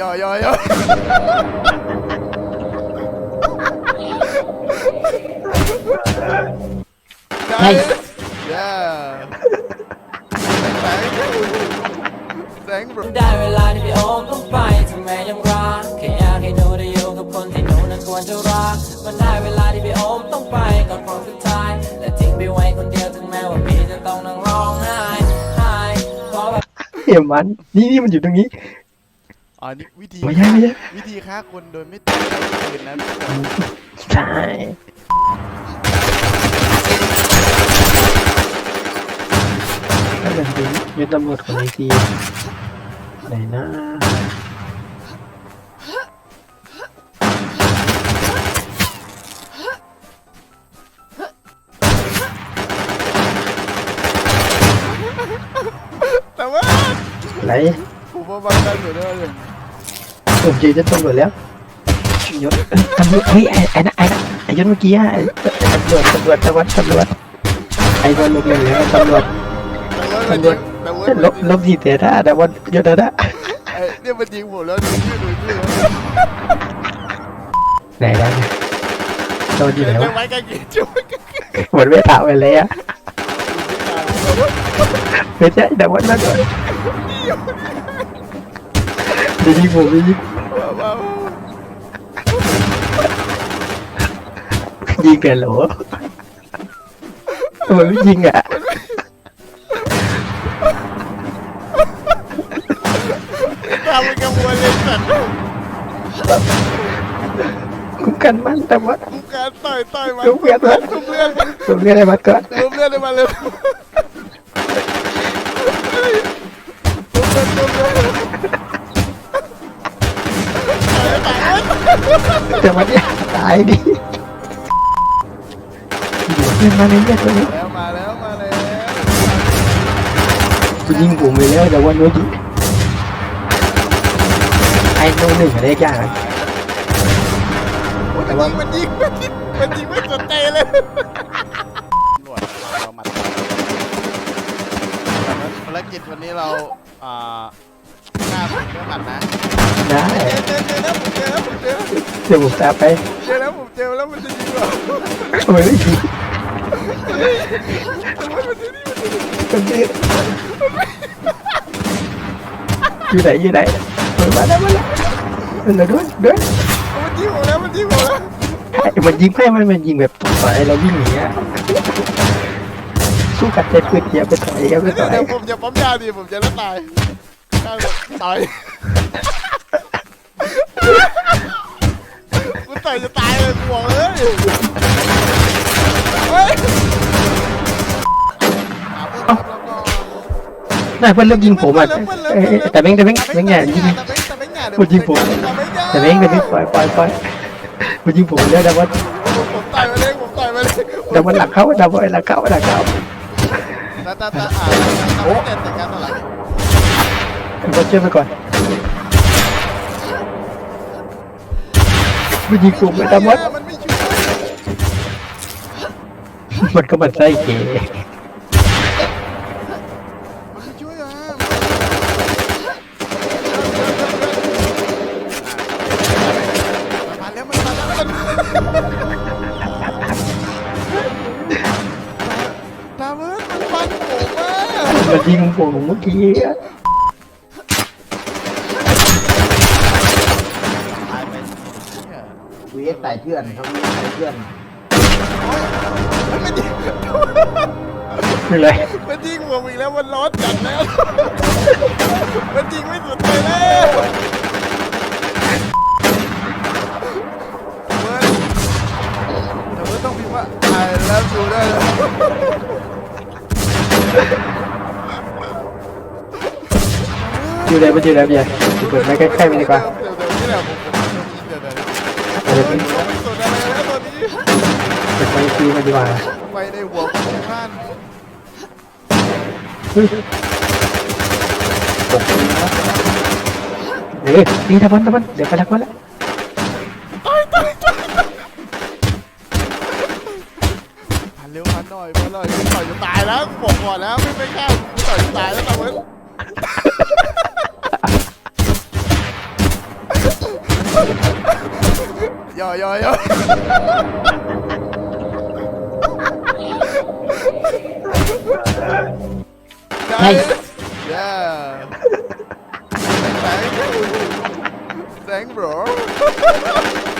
ย่อย่อย่อให้ย่าแสงบรได้เวลาที่พี่โอมต้องไปถึงแม้ยังรักแค่อยากให้หนูได้อยู่กับคนที่หนูนั้นควรจะรัก มันได้เวลาที่พี่โอมต้องไปก่อนครั้งสุดท้าย และทิ้งพี่ไว้คนเดียวถึงแม้ว่าพี่จะต้องนั่งร้องไห้ไห้เพราะแบบเอ็มมัน นี่นี่มันอยู่ตรงนี้ อ๋อนี่วิธีไม่ใช่ไม่ใช่ วิธีฆ่าคนโดยไม่ตายปืนนะใช่ถ้าเป็นจริงยึดตำรวจคนไอทีไหนนะแต่ว่าอะไรผมว่าบางท่านอยู่ด้วยเลย ผมเจอจะตำรวจแล้วยศตำรวจเฮ้ยไอ้ไอ้นะไอ้นะไอ้ยศเมื่อกี้อะไอ้ตำรวจตำรวจตำรวจตำรวจไอ้วันลงเลยแล้วตำรวจต่ว่ามันยิงแต่ว่าลบลบทีเสียท่าแต่ว่ายศนะเนี่ยมันยิงผมแล้วดูชื่อดูชื่อแล้วไหนแล้วเนี่ยโดนอยู่ไหนไม่วะไว้กันกี่ช่วยกันกี่หมดไม่ถามไปเลยอะไม่ใช่แต่ว่านั่นเลย จะยิงผมจะยิงยิงแต่โหลทำไมไม่ยิงอะทำเป็นกระบวนเลยสัตว์คุ้มกันมันแต่ว่ากูการต่อยต่อยมันทุบเลือดมันทุบเลือดผมเรียกอะไรมาเก่อนทุบเลือดให้มันเลยทุบเลือดทุบเลือดตายตาย แต่ว่าเนี่ยตายดิเพื่อนมาเลยเนี่ยตัวนี้แล้วมาแล้วมาแล้วกูยิงผมไปแล้วแต่ว่าโน้ตยิงไอ้โน้ตหนึ่งอะไรยากนะแต่ว่ามันยิงมันยิงมันยิงไม่สนใจเลยตำรวจเรามาภารกิจวันนี้เราอ่าฆ่า เดี๋ยวผมตามไปเจอแล้วผมเจอแล้วมันจะยิงเราทำไมไม่ยิงมันดื้ออยู่ไหนอยู่ไหนมาแล้วมาแล้วมาแล้วด้วยด้วยมันยิงผมแล้วมันยิงผมแล้วไอ้มันยิงไม่มันมันยิงแบบต่อยเราวิ่งหนีอะสู้กับใจปืนอย่าไปต่อยอย่าไปเดี๋ต่ยวอยเดี๋ยวผมจะปั๊มยาดิผมจะแล้วตายตายหมดตาย น่าเพื่อนเลิกยิงผมอะเอ้ยแต่แม่งแต่แม่งแม่งอย่ายิงแต่แม่งแต่แม่งอย่าเดี๋ยวมันยิงผมแต่แม่งแต่แม่งปล่อยปล่อยปล่อยมันยิงผมแล้วแต่ว่าผมต่อยมาเลยผมต่อยมาเลยแต่ว่าหลักเข้าแต่ว่าหลักเข้าหลักเข้าตาตาตาอ่าโอ้เด็ดแต่การตลาดก็เชื่อไปก่อนมันยิงผมแต่ว่ามันไม่ช่วยมันก็มันไส้เก๋ มันยิงผมเมื่อกี้อะตายไปเนี่ยวีเอสใส่เพื่อนเขามีใส่เพื่อนมันยิงนี่เลยมันยิงผมอีกแล้วมันร้อนจัดแล้ว มันยิงไม่สุดเลยแล้วเบิร์ดแต่เบิร์ดต้องพิมพ์ว่า I love you ได้เลย อยู่ไหนมันอยู่ไหนพี่เปิดไม้ใกล้ๆมันดีกว่าเดี๋ยวเดี๋ยวนี่แหละผมผมจะยิงเดี๋ยวเดี๋ยวเปิดไม้ผมไม่สนอะไรแล้วตอนนี้เปิดไม้ฟรีมันดีกว่าไปในหัวของท่านเฮ้ยนี่ตะวันตะวันเดี๋ยวไปรักมันละพันเร็วพันหน่อยพันหน่อยต่อยจะตายแล้วบอกก่อนแล้วไม่ไม่กล้าต่อยจะตายแล้วตะเว้น ja, ja, ja. nice. Yeah. Thank you. Thank bro.